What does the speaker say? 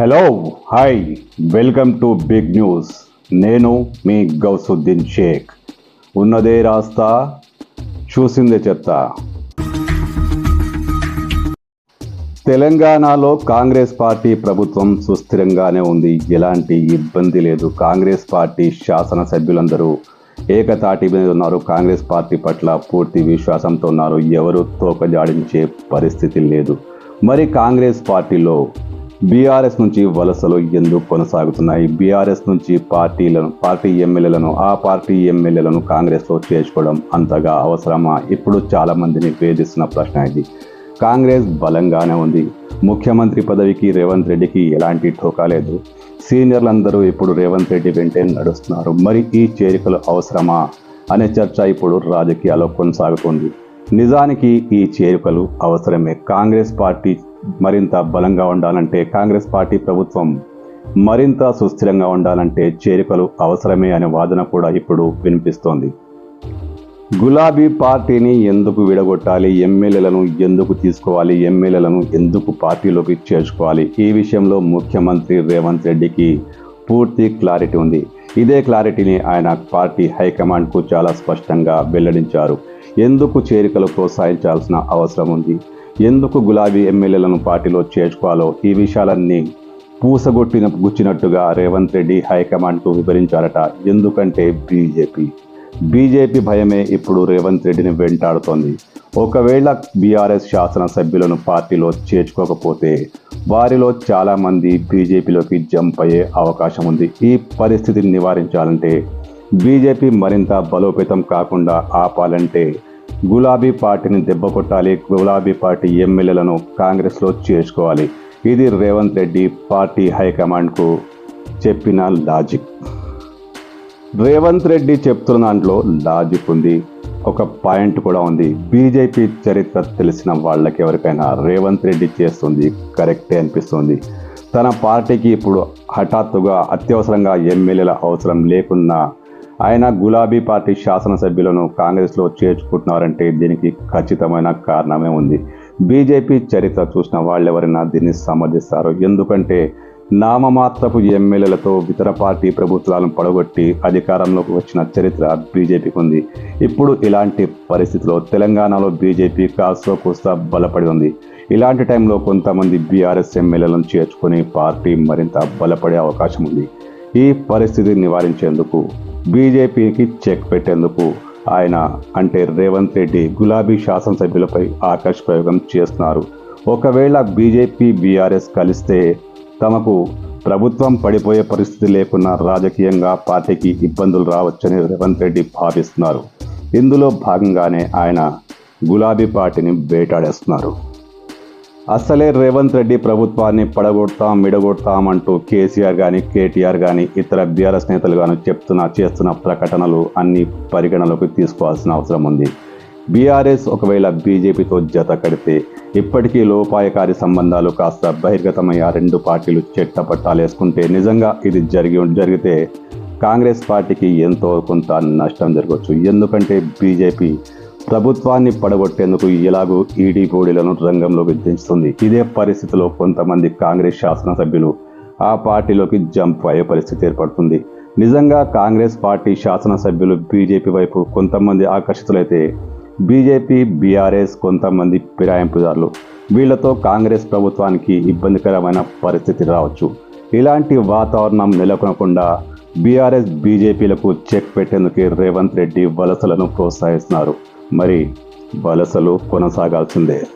Hello hi welcome to big news నేను మీ గౌసుద్దీన్ షేక్. ఉన్నదే రాస్తా చూసిందే చెత్త. తెలంగాణలో కాంగ్రెస్ పార్టీ ప్రభుత్వం సుస్థిరంగానే ఉంది. ఎలాంటి ఇబ్బంది లేదు. కాంగ్రెస్ పార్టీ శాసనసభ్యులందరూ ఏకతాటి మీద ఉన్నారు. కాంగ్రెస్ పార్టీ పట్ల పూర్తి విశ్వాసంతో ఉన్నారు. ఎవరు తోకజాడించే పరిస్థితి లేదు. మరి కాంగ్రెస్ పార్టీలో బీఆర్ఎస్ నుంచి వలసలు ఎందుకు కొనసాగుతున్నాయి? బీఆర్ఎస్ నుంచి పార్టీలను పార్టీ ఎమ్మెల్యేలను ఆ పార్టీ ఎమ్మెల్యేలను కాంగ్రెస్లో చేర్చుకోవడం అంతగా అవసరమా? ఇప్పుడు చాలా మందిని వేధిస్తున్న ప్రశ్న ఇది. కాంగ్రెస్ బలంగానే ఉంది. ముఖ్యమంత్రి పదవికి రేవంత్ రెడ్డికి ఎలాంటి ఠోకా లేదు. సీనియర్లందరూ ఇప్పుడు రేవంత్ రెడ్డి వెంటే నడుస్తున్నారు. మరి ఈ చేరికలు అవసరమా? అనే చర్చ ఇప్పుడు రాజకీయాల్లో కొనసాగుతుంది. నిజానికి ఈ చేరికలు అవసరమే. కాంగ్రెస్ పార్టీ మరింత బలంగా ఉండాలంటే కాంగ్రెస్ పార్టీ ప్రభుత్వం మరింత సుస్థిరంగా ఉండాలంటే చేరికలు అవసరమే అనే వాదన కూడా ఇప్పుడు వినిపిస్తోంది. గులాబీ పార్టీని ఎందుకు విడగొట్టాలి? ఎమ్మెల్యేలను ఎందుకు తీసుకోవాలి? ఎమ్మెల్యేలను ఎందుకు పార్టీలోకి చేర్చుకోవాలి? ఈ విషయంలో ముఖ్యమంత్రి రేవంత్ రెడ్డికి పూర్తి క్లారిటీ ఉంది. ఇదే క్లారిటీని ఆయన పార్టీ హైకమాండ్కు చాలా స్పష్టంగా వెల్లడించారు. ఎందుకు చేరికలు ప్రోత్సహించాల్సిన అవసరం ఉంది? ఎందుకు గులాబీ ఎమ్మెల్యేలను పార్టీలో చేర్చుకోవాలో ఈ విషయాలన్నీ పూసగొట్టిన గుచ్చినట్టుగా రేవంత్ రెడ్డి హైకమాండ్కు వివరించారట. ఎందుకంటే బీజేపీ. బీజేపీ భయమే ఇప్పుడు రేవంత్ రెడ్డిని వెంటాడుతోంది. ఒకవేళ బీఆర్ఎస్ శాసనసభ్యులను పార్టీలో చేర్చుకోకపోతే వారిలో చాలామంది బీజేపీలోకి జంప్ అయ్యే అవకాశం ఉంది. ఈ పరిస్థితిని నివారించాలంటే బీజేపీ మరింత బలోపేతం కాకుండా ఆపాలంటే గులాబీ పార్టీని దెబ్బ కొట్టాలి గులాబీ పార్టీ ఎమ్మెల్యేలను కాంగ్రెస్లో చేర్చుకోవాలి. ఇది రేవంత్ రెడ్డి పార్టీ హైకమాండ్కు చెప్పిన లాజిక్. రేవంత్ రెడ్డి చెప్తున్న దాంట్లో లాజిక్ ఉంది. ఒక పాయింట్ కూడా ఉంది. బీజేపీ చరిత్ర తెలిసిన వాళ్ళకి ఎవరికైనా రేవంత్ రెడ్డి చేస్తుంది కరెక్టే అనిపిస్తుంది. తన పార్టీకి ఇప్పుడు హఠాత్తుగా అత్యవసరంగా ఎమ్మెల్యేల అవసరం లేకున్నా ఆయన గులాబీ పార్టీ శాసనసభ్యులను కాంగ్రెస్లో చేర్చుకుంటున్నారంటే దీనికి ఖచ్చితమైన కారణమే ఉంది. బీజేపీ చరిత్ర చూసిన వాళ్ళెవరైనా దీన్ని సమర్థిస్తారు? ఎందుకంటే నామమాత్రపు ఎమ్మెల్యేలతో ఇతర పార్టీ ప్రభుత్వాలను పడగొట్టి అధికారంలోకి వచ్చిన చరిత్ర బీజేపీకి ఉంది. ఇప్పుడు ఇలాంటి పరిస్థితిలో తెలంగాణలో బీజేపీ కాస్తో కూస్తా బలపడి ఉంది. ఇలాంటి టైంలో కొంతమంది బీఆర్ఎస్ ఎమ్మెల్యేలను చేర్చుకొని పార్టీ మరింత బలపడే అవకాశం ఉంది. ఈ పరిస్థితిని నివారించేందుకు బీజేపీకి చెక్ పెట్టేందుకు ఆయన అంటే రేవంత్ రెడ్డి గులాబీ శాసనసభ్యులపై ఆకర్ష ప్రయోగం చేస్తున్నారు. ఒకవేళ బీజేపీ బీఆర్ఎస్ కలిస్తే తమకు ప్రభుత్వం పడిపోయే పరిస్థితి లేకున్నా రాజకీయంగా పార్టీకి ఇబ్బందులు రావచ్చని రేవంత్ రెడ్డి భావిస్తున్నారు. ఇందులో భాగంగానే ఆయన గులాబీ పార్టీని వేటాడేస్తున్నారు. అసలే రేవంత్ రెడ్డి ప్రభుత్వాన్ని పడగొడతాం మిడగొడతాం అంటూ కేసీఆర్ కానీ కేటీఆర్ కానీ ఇతర బీఆర్ఎస్ నేతలు కానీ చెప్తున్న చేస్తున్న ప్రకటనలు అన్ని పరిగణలోకి తీసుకోవాల్సిన అవసరం ఉంది. బీఆర్ఎస్ ఒకవేళ బీజేపీతో జత కడితే ఇప్పటికీ లోపాయకారి సంబంధాలు కాస్త బహిర్గతమయ్యే రెండు పార్టీలు చెట్ట పట్టాలేసుకుంటే నిజంగా ఇది జరిగి జరిగితే కాంగ్రెస్ పార్టీకి ఎంతో కొంత నష్టం జరగవచ్చు. ఎందుకంటే బీజేపీ ప్రభుత్వాన్ని పడగొట్టేందుకు ఎలాగూ ఈడీ బోడీలను రంగంలోకి దించుతుంది. ఇదే పరిస్థితిలో కొంతమంది కాంగ్రెస్ శాసనసభ్యులు ఆ పార్టీలోకి జంప్ అయ్యే పరిస్థితి ఏర్పడుతుంది. నిజంగా కాంగ్రెస్ పార్టీ శాసనసభ్యులు బీజేపీ వైపు కొంతమంది ఆకర్షితులైతే బీజేపీ బీఆర్ఎస్ కొంతమంది ఫిరాయింపుదారులు. వీళ్ళతో కాంగ్రెస్ ప్రభుత్వానికి ఇబ్బందికరమైన పరిస్థితి రావచ్చు. ఇలాంటి వాతావరణం నెలకొనకుండా బీఆర్ఎస్ బీజేపీలకు చెక్ పెట్టేందుకే రేవంత్ రెడ్డి వలసలను ప్రోత్సహిస్తున్నారు. మరి వలసలు కొనసాగాల్సిందే.